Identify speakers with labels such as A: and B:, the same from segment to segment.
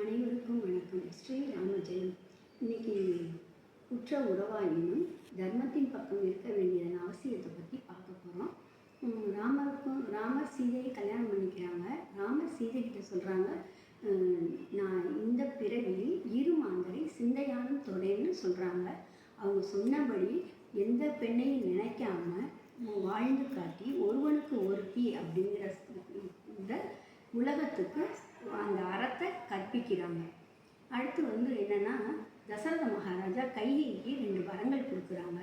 A: அனைவருக்கும் வணக்கம். ஸ்ரீ ராமஜெயம் இன்னைக்கு குற்ற உறவாயினும் தர்மத்தின் பக்கம் இருக்க வேண்டியதன் அவசியத்தை பற்றி பார்க்க போகிறோம் ராமருக்கும் ராமர் சீதையை கல்யாணம் பண்ணிக்கிறாங்க. ராமர் சீதை கிட்ட சொல்கிறாங்க நான் இந்த பிறவியில் இரு மாந்தரை சிந்தையானும் தொடேன்னு சொல்கிறாங்க அவங்க சொன்னபடி எந்த பெண்ணையும் நினைக்காம வாழ்ந்து காட்டி ஒருவனுக்கு ஒருத்தி அப்படிங்கிற இந்த உலகத்துக்கு அந்த அறத்தை கற்பிக்கிறாங்க. அடுத்து வந்து என்னென்னா தசரத மகாராஜா கைகைக்கு ரெண்டு வரங்கள் கொடுக்குறாங்க.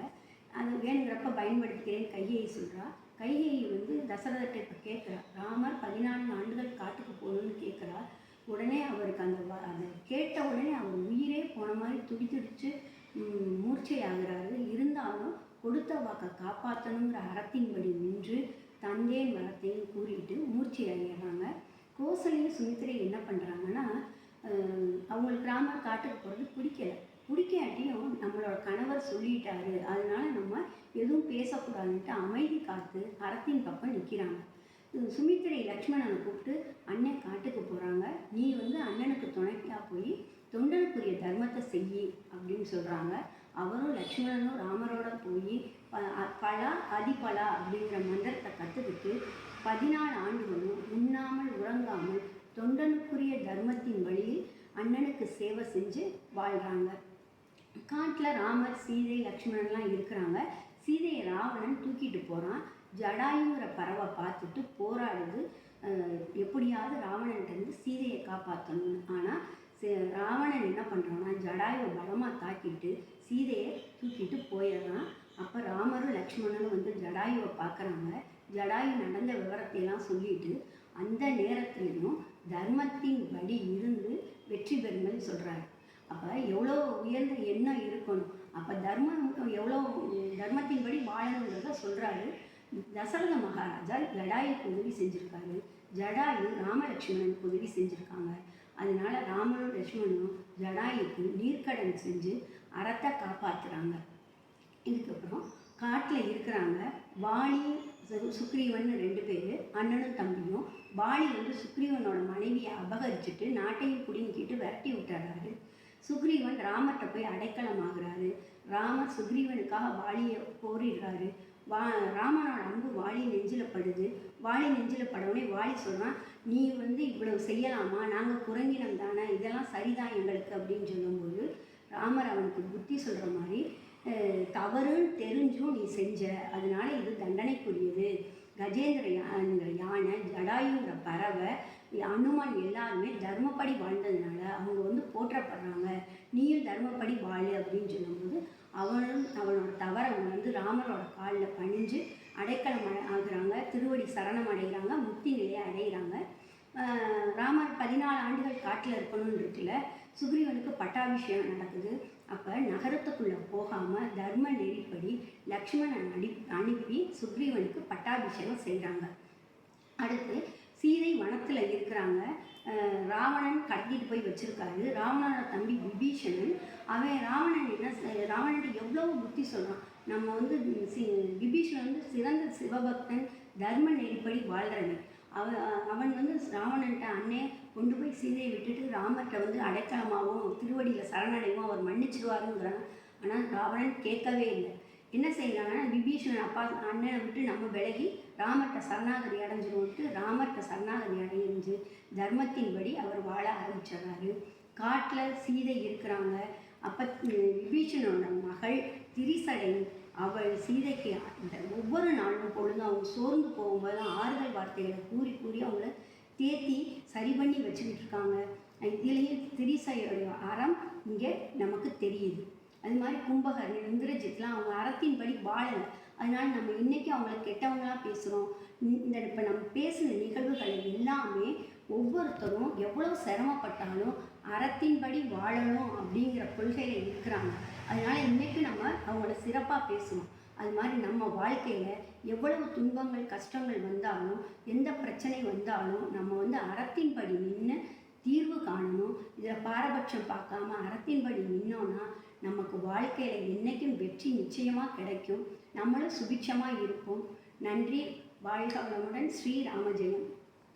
A: அது வேணுங்கிறப்ப பயன்படுத்திக்கிறேன் கையை சொல்கிறா கையை வந்து தசரதத்தை இப்போ கேட்குறா ராமர் பதினான்கு ஆண்டுகள் காட்டுக்கு போகணும்னு கேட்குறா உடனே அவருக்கு அந்த வ அதை கேட்ட உடனே அவர் உயிரே போன மாதிரி துடி துடித்து மூர்ச்சையாகிறாரு இருந்தாலும் கொடுத்த வாக்கை காப்பாற்றணுங்கிற அறத்தின்படி நின்று தந்தேன் வரத்தையும் கூறிட்டு மூர்ச்சையாகிறாங்க கோசலையும் சுமித்திரையும் என்ன பண்ணுறாங்கன்னா அவங்களுக்கு ராமர் காட்டுக்கு போகிறது பிடிக்கல. பிடிக்காட்டியும் நம்மளோட கணவர் சொல்லிட்டாரு. அதனால நம்ம எதுவும் பேசக்கூடாதுன்ட்டு அமைதி காத்து அறத்தின் பக்கம் நிற்கிறாங்க சுமித்திரை லக்ஷ்மணனை கூப்பிட்டு அண்ணன் காட்டுக்கு போகிறாங்க நீ வந்து அண்ணனுக்கு துணைக்காக போய் தொண்டனுக்குரிய தர்மத்தை செய்யி அப்படின்னு சொல்கிறாங்க அவரும் லக்ஷ்மணனும் ராமரோட போய் பலா அதிபலா அப்படிங்கிற மந்திரத்தை கற்றுக்கிட்டு பதினாலு ஆண்டுகளும் உண்ணாமல் உறங்காமல் தொண்டனுக்குரிய தர்மத்தின் வழியில் அண்ணனுக்கு சேவை செஞ்சு வாழ்கிறாங்க காட்டில் ராமர் சீதை லக்ஷ்மணன்லாம் இருக்கிறாங்க. சீதையை ராவணன் தூக்கிட்டு போகிறான் ஜடாயுங்கிற பறவை பார்த்துட்டு போராடுது. எப்படியாவது ராவணன்கிட்டருந்து சீதையை காப்பாற்றணும் ஆனால் ராவணன் என்ன பண்ணுறான்னா ஜடாயுவை பலமாக தாக்கிட்டு சீதையை தூக்கிட்டு போயிடுறான். அப்போ ராமரும் லக்ஷ்மணனும் வந்து ஜடாயுவை பார்க்குறாங்க. ஜடாயு நடந்த விவரத்தையெல்லாம் சொல்லிட்டு அந்த நேரத்துலையும் தர்மத்தின் படி இருந்து வெற்றி பெறுங்கன்னு சொல்கிறாரு அப்போ எவ்வளோ உயர்ந்த எண்ணம் இருக்கணும்? அப்போ தர்மம் எவ்வளோ தர்மத்தின்படி வாழணுங்கிறத சொல்கிறாரு தசரத மகாராஜா ஜடாயுக்கு உதவி செஞ்சுருக்காரு. ஜடாயு ராமலட்சுமணனுக்கு உதவி செஞ்சுருக்காங்க. அதனால ராமனும் லட்சுமணனும் ஜடாயுக்கு நீர்க்கடன் செஞ்சு அறத்தை காப்பாற்றுறாங்க இதுக்கப்புறம் காட்டில் இருக்கிறாங்க வாணி சுக்ரீவன் ரெண்டு பேர் அண்ணனும் தம்பியும். வாணி வந்து சுக்ரீவனோட மனைவியை அபகரிச்சுட்டு நாட்டையும் குடுங்கிட்டு விரட்டி விட்டுறாரு. சுக்ரீவன் ராமர்கிட்ட போய் அடைக்கலம் ஆகுறாரு ராமர் சுக்ரீவனுக்காக வாலியை போரிடுறாரு. வா ராமனோட அன்பு வாலி நெஞ்சில் படுது. வாலி நெஞ்சில் படவுடனே வாலி சொல்கிறான் நீ வந்து இவ்வளவு செய்யலாமா? நாங்கள் குரங்கினம் தானே இதெல்லாம் சரிதான் எங்களுக்கு. அப்படின்னு சொல்லும்போது ராமர் அவனுக்கு புத்தி சொல்கிற மாதிரி தவறுன்னு தெரிஞ்சும் நீ செஞ்ச அதனால இது தண்டனைக்குரியது. கஜேந்திர யாங்கிற யானை ஜடாயுங்கிற பறவை அனுமான் எல்லாருமே தர்மப்படி வாழ்ந்ததுனால அவங்க வந்து போற்றப்படுறாங்க. நீயும் தர்மப்படி வாழு. அப்படின்னு சொல்லும்போது அவனும் அவனோட அவங்க வந்து ராமரோட காலில் பணிஞ்சு அடைக்கலம் ஆகுறாங்க. திருவடி சரணம் அடைகிறாங்க. முக்தி நிலையை அடைகிறாங்க. ராமர் பதினாலு ஆண்டுகள் காட்டில் இருக்கணும்னு இருக்குல்ல சுக்ரீவனுக்கு பட்டாபிஷேகம் நடக்குது. அப்போ நகரத்துக்குள்ளே போகாமல் தர்ம நெறிப்படி லக்ஷ்மணன் அடி அனுப்பி சுக்ரீவனுக்கு பட்டாபிஷேகம் செய்கிறாங்க அடுத்து சீதை வனத்தில் இருக்கிறாங்க. ராவணன் கடத்திட்டு போய் வச்சுருக்காரு. ராவணனோட தம்பி விபீஷணன். அவன் ராவணன் என்ன ராவணன் எவ்வளோ புத்தி சொல்கிறான் நம்ம வந்து சி விபீஷணன் வந்து சிறந்த சிவபக்தன் தர்ம நெறிப்படி வாழ்கிறவன் அவன் அவன் வந்து ராவணன்ட்ட அண்ணே கொண்டு போய் சீதையை விட்டுட்டு ராமர்கிட்ட வந்து அடைக்கலமாகவும் திருவடியில் சரணடைவும் அவர் மன்னிச்சிடுவாருங்கிறான் ஆனால் ராவணன் கேட்கவே இல்லை. என்ன செய்கிறாங்கன்னா விபீஷணன் அப்பா அண்ணனை விட்டு நம்ம விலகி ராமர்கிட்ட சரணாகதி அடைஞ்சிருவோம்ட்டு ராமர்கிட்ட சரணாகதி அடைஞ்சு தர்மத்தின்படி அவர் வாழ ஆரம்பிச்சிடுறாரு. காட்டில் சீதை இருக்கிறாங்க. அப்போ விபீஷணனோட மகள் திரிசடை அவள் சீதைக்கு இந்த ஒவ்வொரு நாளும் பொழுதும் அவங்க சோர்ந்து போகும்போது ஆறுதல் வார்த்தைகளை கூறி கூறி அவங்கள தேத்தி சரி பண்ணி வச்சுக்கிட்டு இருக்காங்க. இதுலேயே திரிசையோடைய அறம் இங்கே நமக்கு தெரியுது. அது மாதிரி கும்பகர்ணன் இந்திரஜித்லாம் அவங்க அறத்தின்படி வாழலை. அதனால் நம்ம இன்றைக்கி அவங்கள கெட்டவங்களாக பேசுகிறோம் இந்த இப்போ நம்ம பேசின நிகழ்வுகள் எல்லாமே ஒவ்வொருத்தரும் எவ்வளோ சிரமப்பட்டாலும் அறத்தின்படி வாழணும் அப்படிங்கிற கொள்கையில் இருக்கிறாங்க. அதனால் இன்றைக்கி நம்ம அவங்கள சிறப்பாக பேசணும். அது மாதிரி நம்ம வாழ்க்கையில் எவ்வளவு துன்பங்கள் கஷ்டங்கள் வந்தாலும் எந்த பிரச்சனை வந்தாலும் நம்ம வந்து அறத்தின்படி நின்று தீர்வு காணணும். இதில் பாரபட்சம் பார்க்காம அறத்தின்படி நின்னோன்னா நமக்கு வாழ்க்கையில் என்றைக்கும் வெற்றி நிச்சயமாக கிடைக்கும். நம்மளும் சுபிட்சமாக இருப்போம். நன்றி. வாழ்க வளமுடன் ஸ்ரீ ராமஜெயம்.